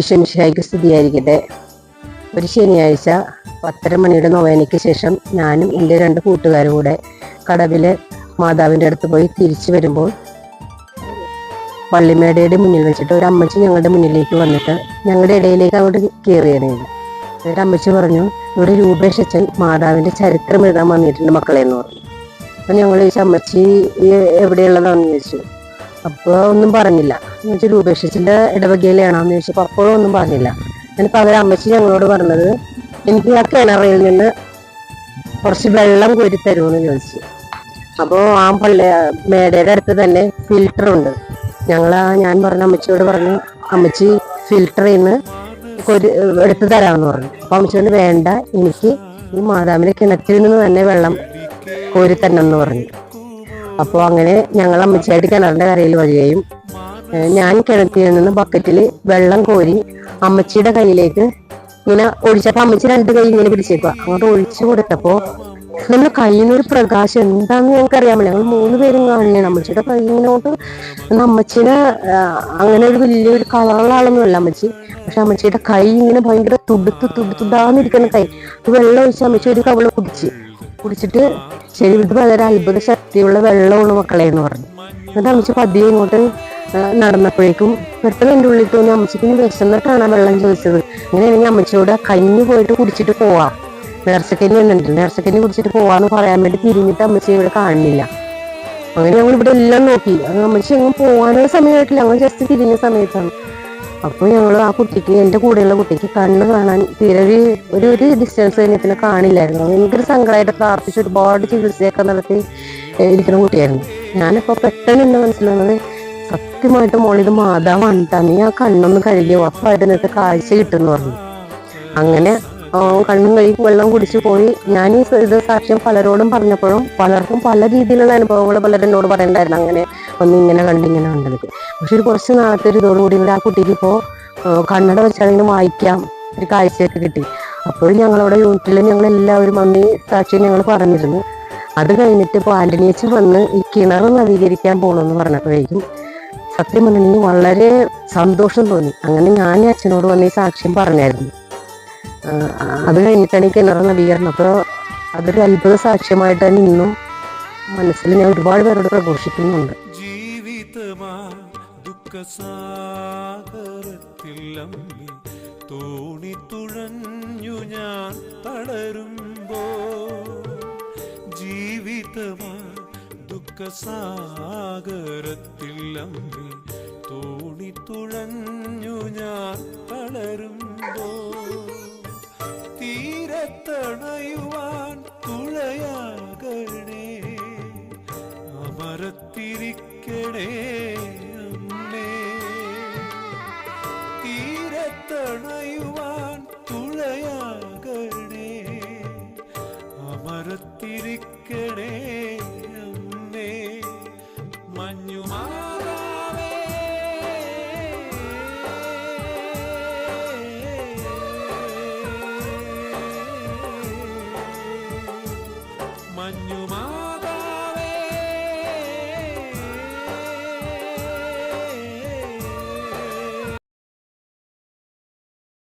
വിഷമിഷായിക്ക് സ്തുതിയായിരിക്കട്ടെ ഒരു ശനിയാഴ്ച പത്തര മണിയുടെ നൊവേനയ്ക്ക് ശേഷം ഞാനും എന്റെ രണ്ട് കൂട്ടുകാരും കൂടെ കടവിലെ മാതാവിന്റെ അടുത്ത് പോയി തിരിച്ചു വരുമ്പോൾ പള്ളിമേടയുടെ മുന്നിൽ വെച്ചിട്ട് ഒരു അമ്മച്ചി ഞങ്ങളുടെ മുന്നിലേക്ക് വന്നിട്ട് ഞങ്ങളുടെ ഇടയിലേക്ക് അങ്ങോട്ട് കയറിയതായിരുന്നു എന്നിട്ട് അമ്മച്ചി പറഞ്ഞു ഇവിടെ രൂപേഷ് അച്ഛൻ മാതാവിന്റെ ചരിത്രം എഴുതാൻ വന്നിട്ടുണ്ട് മക്കളെ എന്ന് പറഞ്ഞു. അപ്പം ഞങ്ങൾ ചോദിച്ചു അമ്മച്ചി എവിടെയുള്ളതാണെന്ന് ചോദിച്ചു. അപ്പോൾ ഒന്നും പറഞ്ഞില്ല. എന്ന് വെച്ചാൽ ഇടവകയിലാണോന്ന് ചോദിച്ചപ്പോൾ അപ്പോഴും ഒന്നും പറഞ്ഞില്ല. എന്നിട്ട് അവരെ അമ്മച്ചി ഞങ്ങളോട് പറഞ്ഞത് എനിക്ക് ആ കിണറിൽ നിന്ന് കുറച്ച് വെള്ളം കോരി തരുമെന്ന് ചോദിച്ചു. അപ്പോൾ ആ പള്ളി മേടയുടെ അടുത്ത് തന്നെ ഫിൽറ്റർ ഉണ്ട്. ഞങ്ങൾ ഞാൻ പറഞ്ഞ അമ്മച്ചിയോട് പറഞ്ഞു അമ്മച്ചി ഫിൽറ്ററിൽ നിന്ന് കൊരു എടുത്തു തരാമെന്ന് പറഞ്ഞു. അപ്പോൾ അമ്മച്ചിയോട് വേണ്ട എനിക്ക് ഈ മാതാവിന്റെ കിണറ്റിൽ നിന്ന് തന്നെ വെള്ളം കോരി തരണം എന്ന് പറഞ്ഞു. അപ്പോൾ അങ്ങനെ ഞങ്ങൾ അമ്മച്ചിയായിട്ട് കിണറിന്റെ കരയിൽ വരികയും ഞാൻ കിണറ്റിൽ നിന്ന് ബക്കറ്റിൽ വെള്ളം കോരി അമ്മച്ചിയുടെ കയ്യിലേക്ക് ഇങ്ങനെ ഒഴിച്ചപ്പോൾ അമ്മച്ചി രണ്ട് കൈ ഇങ്ങനെ പിടിച്ചേക്കുക അങ്ങോട്ട് ഒഴിച്ചു കൊടുത്തപ്പോ നമ്മുടെ കയ്യിൽ നിന്നൊരു പ്രകാശം എന്താണെന്ന് ഞങ്ങൾക്ക് അറിയാമല്ലോ ഞങ്ങൾ മൂന്ന് പേരും കാണില്ലേ അമ്മച്ചിയുടെ കൈ ഇങ്ങോട്ട് അമ്മച്ചിനെ അങ്ങനെ ഒരു വലിയൊരു കളറുള്ള ആളൊന്നുമല്ല അമ്മച്ചി. പക്ഷെ അമ്മച്ചിയുടെ കൈ ഇങ്ങനെ ഭയങ്കര തുടുത്ത് തുടുത്തുടാന്നിരിക്കുന്ന കൈ. വെള്ളം ഒഴിച്ച് അമ്മച്ചി ഒരു കവള കുടിച്ച്. കുടിച്ചിട്ട് ശരി വളരെ അത്ഭുത ശക്തിയുള്ള വെള്ളമുള്ള മക്കളെ എന്ന് പറഞ്ഞു. എന്നിട്ട് അമ്മച്ചി പതിയെ ഇങ്ങോട്ട് നടന്നപ്പോഴേക്കും പെട്ടെന്ന് എന്റെ ഉള്ളിൽ തോന്നി അമ്മച്ചിക്ക് വിശന്നിട്ടാണ് വെള്ളം ചോദിച്ചത്. അങ്ങനെയാണെങ്കിൽ അമ്മച്ചിയോട് കഞ്ഞി പോയിട്ട് കുടിച്ചിട്ട് പോവാം. നേർച്ചക്കഞ്ഞി വന്നിട്ടുണ്ട് നേർച്ചക്കഞ്ഞി കുടിച്ചിട്ട് പോവാന്ന് പറയാൻ വേണ്ടി തിരിഞ്ഞിട്ട് അമ്മച്ചി ഇവിടെ കാണുന്നില്ല. അങ്ങനെ ഞങ്ങൾ ഇവിടെ എല്ലാം നോക്കി. അമ്മച്ചി എങ്ങും പോകാനുള്ള സമയമായിട്ടില്ല. ഞങ്ങൾ ജസ്റ്റ് തിരിഞ്ഞ സമയത്താണ്. അപ്പോൾ ഞങ്ങൾ ആ കുട്ടിക്ക് എന്റെ കൂടെയുള്ള കുട്ടിക്ക് കണ്ണ് കാണാൻ തീരെ ഒരു ഒരു ഒരു ഡിസ്റ്റൻസ് കഴിഞ്ഞപ്പിന്നെ കാണില്ലായിരുന്നു. ഭയങ്കര സങ്കടമായിട്ട് പ്രാർത്ഥിച്ച് ഒരുപാട് ചികിത്സയൊക്കെ നടത്തി ഇരിക്കുന്ന കുട്ടിയായിരുന്നു. ഞാനിപ്പോൾ പെട്ടെന്ന് എന്നെ മനസ്സിലാവുന്നത്? സത്യമായിട്ട് മോളിത് മാതാവാണ് തന്നെ ആ കണ്ണൊന്ന് കഴുകി ഉറപ്പായിട്ട് നിനക്ക് കാഴ്ച കിട്ടുമെന്ന് പറഞ്ഞു. അങ്ങനെ കണ്ണും കഴുകി വെള്ളം കുടിച്ചു പോയി. ഞാൻ ഈ ഇത് സാക്ഷ്യം പലരോടും പറഞ്ഞപ്പോഴും പലർക്കും പല രീതിയിലുള്ള അനുഭവങ്ങൾ പലരും എന്നോട് പറയണ്ടായിരുന്നു. അങ്ങനെ ഒന്ന് ഇങ്ങനെ കണ്ട് ഇങ്ങനെ കണ്ടത്. പക്ഷെ ഒരു കുറച്ച് നാളത്തെ ഒരു ഇതോടുകൂടി ഇവിടെ ആ കുട്ടിക്ക് ഇപ്പോൾ കണ്ണട വെച്ചാണെങ്കിലും വായിക്കാം. ഒരു കാഴ്ചയൊക്കെ കിട്ടി. അപ്പോൾ ഞങ്ങളവിടെ യൂണിറ്റിൽ ഞങ്ങൾ എല്ലാവരും അന്ന് സാക്ഷി ഞങ്ങൾ പറഞ്ഞിരുന്നു. അത് കഴിഞ്ഞിട്ട് ഇപ്പോൾ ആന്റണിയച്ച് വന്ന് ഈ കിണർ നവീകരിക്കാൻ പോകണമെന്ന് പറഞ്ഞപ്പോഴേക്കും സത്യം പറഞ്ഞിട്ടുണ്ടെങ്കിൽ വളരെ സന്തോഷം തോന്നി. അങ്ങനെ ഞാൻ അച്ഛനോട് വന്ന് ഈ സാക്ഷ്യം പറഞ്ഞായിരുന്നു. അത് കഴിഞ്ഞിട്ടാണ് ഈ കിണർ നവീകരണം. അപ്പോൾ അതൊരു അത്ഭുത സാക്ഷ്യമായിട്ട് തന്നെ ഇന്നും മനസ്സിൽ ഞാൻ ഒരുപാട് പേരോട് പ്രഘോഷിക്കുന്നുണ്ട്. ജീവിതമാ ദുഃഖസാഗരത്തിൽ അമ്മി തോണി തുഴഞ്ഞു ഞാൻ തളരുമ്പോ ജീവിതമാ ദുഃഖസാഗരത്തിൽ അമ്മി തോണി തുഴഞ്ഞു ഞാൻ തളരുമ്പോ തീരത്തണയുവാൻ അമരത്തിരിക്കണേ അമ്മേ. തീരത്തണയുവാൻ തുഴയാകണേ. അമരത്തിരിക്കണേ അമ്മേ. മഞ്ഞുമാ മഞ്ഞു